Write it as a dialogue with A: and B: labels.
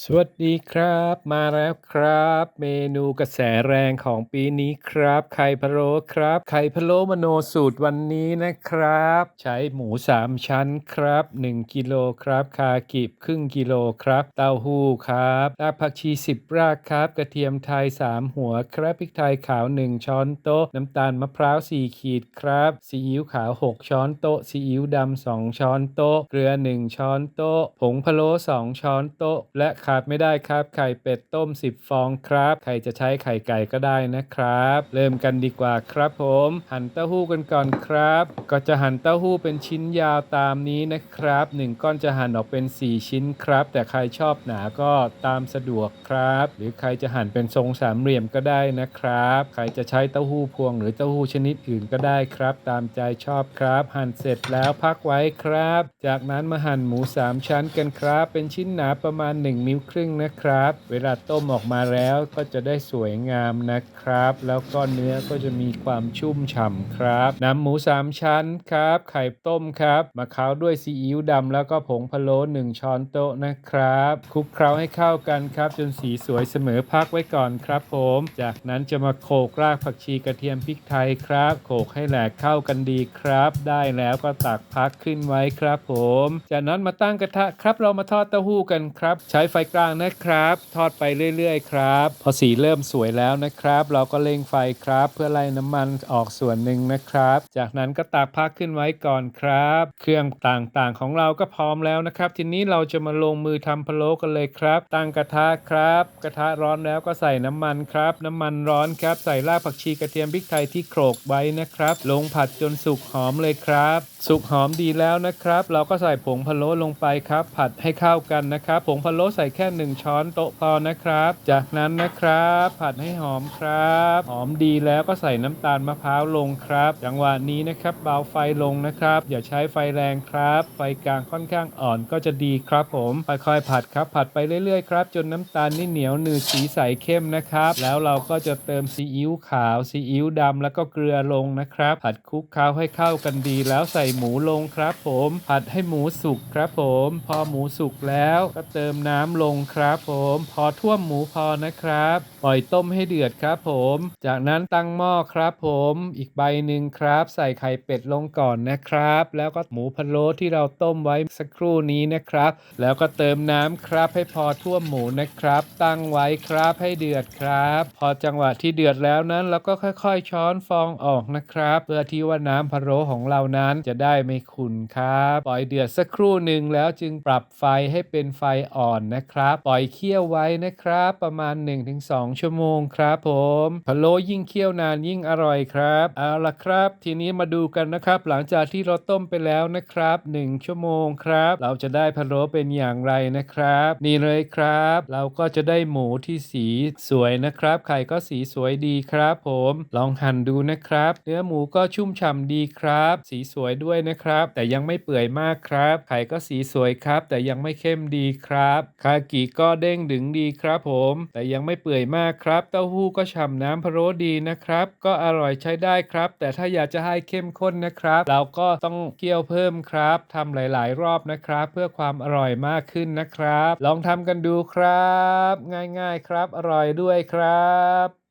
A: สวัสดีครับ มาแล้วครับ เมนูกระแสแรงของปีนี้ครับ ไข่พะโล้ครับ ไข่พะโล้มโนสูตรวันนี้นะครับ ใช้หมู 3 ชั้นครับ 1กิโลครับคากิบครึ่งกิโลครับ เต้าหู้ครับรากผักชี 10 รากครับ กระเทียมไทย 3 หัวครับพริกไทยขาว 1 ช้อนโต๊ะ น้ำตาลมะพร้าว 4 ขีดครับซีอิ๊วขาว 6 ช้อนโต๊ะซีอิ๊วดำ2ช้อนโต๊ะเกลือ 1 ช้อนโต๊ะผงพะโล้2ช้อนโต๊ะและขาดไม่ได้ครับ ไข่เป็ดต้ม 10 ฟองครับ ใครจะใช้ไข่ไก่ก็ได้นะครับ เริ่มกันดีกว่าครับผม หั่นเต้าหู้กันก่อนครับ ก็จะหั่นเต้าหู้เป็นชิ้นยาวตามนี้นะครับ 1 ก้อนจะหั่นออกเป็น 4 ชิ้นครับ แต่ใครชอบหนาก็ตามสะดวกครับ หรือใครจะหั่นเป็นทรงสามเหลี่ยมก็ได้นะครับ ใครจะใช้เต้าหู้พวงหรือเต้าหู้ชนิดอื่นก็ได้ครับ ตามใจชอบครับ หั่นเสร็จแล้วพักไว้ครับ จากนั้นมาหั่นหมู 3 ชั้นกันครับ เป็นชิ้นหนาประมาณ1นิ้วครึ่งนะครับ เวลาต้มออกมาแล้วก็จะได้สวยงามนะครับ แล้วก็เนื้อก็จะมีความชุ่มฉ่ำครับนำหมู3ชั้นครับ ไข่ต้มครับมาเคล้าด้วยซีอิ๊วดำแล้วก็ผงพะโล้1ช้อนโต๊ะนะครับคลุกเคล้าให้เข้ากันครับ จนสีสวยเสมอพักไว้ก่อนครับผม จากนั้นจะมาโขลกรากผักชีกระเทียมพริกไทยครับโขลกให้แหลกเข้ากันดีครับ ได้แล้วก็ตักพักขึ้นไว้ครับผม จากนั้นมาตั้งกระทะครับเรามาทอดเต้าหู้กันครับ ใช้ไฟกลางนะครับ ทอดไปเรื่อยๆครับ พอสีเริ่มสวยแล้วนะครับ เราก็เร่งไฟครับ เพื่อไล่น้ำมันออกส่วนหนึ่งนะครับ จากนั้นก็ตักพักขึ้นไว้ก่อนครับ เครื่องต่างๆของเราก็พร้อมแล้วนะครับ ทีนี้เราจะมาลงมือทำพะโล้กันเลยครับ ตั้งกระทะครับ กระทะร้อนแล้วก็ใส่น้ำมันครับ น้ำมันร้อนครับ ใส่รากผักชีกระเทียมพริกไทยที่โขลกไว้นะครับ ลงผัดจนสุกหอมเลยครับ สุกหอมดีแล้วนะครับ เราก็ใส่ผงพะโล้ลงไปครับ ผัดให้เข้ากันนะครับ ผงพะโล้ใส่แค่1ช้อนโต๊ะพอนะครับ จากนั้นนะครับ ผัดให้หอมครับ หอมดีแล้วก็ใส่น้ำตาลมะพร้าวลงครับจังหวะนี้นะครับเบาไฟลงนะครับ อย่าใช้ไฟแรงครับ ไฟกลางค่อนข้างอ่อนก็จะดีครับผมค่อยๆผัดครับ ผัดไปเรื่อยๆครับ จนน้ำตาลนี่เหนียวหนืดสีใสเข้มนะครับ แล้วเราก็จะเติมซีอิ๊วขาวซีอิ๊วดำแล้วก็เกลือลงนะครับ ผัดคลุกเคล้าให้เข้ากันดี แล้วใส่หมูลงครับ ผม ผัดให้หมูสุกครับ ผม พอหมูสุกแล้วก็เติมน้ำลลงครับผม พอท่วมหมูพอนะครับ ปล่อยต้มให้เดือดครับผม จากนั้นตั้งหม้อครับผม อีกใบหนึ่งครับ ใส่ไข่เป็ดลงก่อนนะครับ แล้วก็หมูพะโล้ที่เราต้มไว้สักครู่นี้นะครับ แล้วก็เติมน้ำครับให้พอท่วมหมูนะครับ ตั้งไว้ครับให้เดือดครับ พอจังหวะที่เดือดแล้วนั้นเราก็ค่อยๆ ช้อนฟองออกนะครับ เพื่อที่ว่าน้ำพะโล้ของเรานั้นจะได้ไม่ขุ่นครับ ปล่อยเดือดสักครู่หนึ่งแล้วจึงปรับไฟให้เป็นไฟอ่อนนะครับปล่อยเคี่ยวไว้นะครับ ประมาณ 1-2 ชั่วโมงครับผมพะโล้ยิ่งเคี่ยวนานยิ่งอร่อยครับเอาละครับ ทีนี้มาดูกันนะครับ หลังจากที่เราต้มไปแล้วนะครับ 1 ชั่วโมงครับ เราจะได้พะโล้เป็นอย่างไรนะครับ นี่เลยครับ เราก็จะได้หมูที่สีสวยนะครับ ไข่ก็สีสวยดีครับผมลองหั่นดูนะครับ เนื้อหมูก็ชุ่มฉ่ำดีครับ สีสวยด้วยนะครับ แต่ยังไม่เปื่อยมากครับ ไข่ก็สีสวยครับ แต่ยังไม่เข้มดีครับคากิก็เด้งดึงดีครับผม แต่ยังไม่เปื่อยมากครับ เต้าหู้ก็ฉ่ำน้ำพะโล้ดีนะครับ ก็อร่อยใช้ได้ครับ แต่ถ้าอยากจะให้เข้มข้นนะครับ เราก็ต้องเคี่ยวเพิ่มครับทำหลาย ๆ รอบนะครับ เพื่อความอร่อยมากขึ้นนะครับ ลองทำกันดูครับ ง่าย ๆ ครับ อร่อยด้วยครับ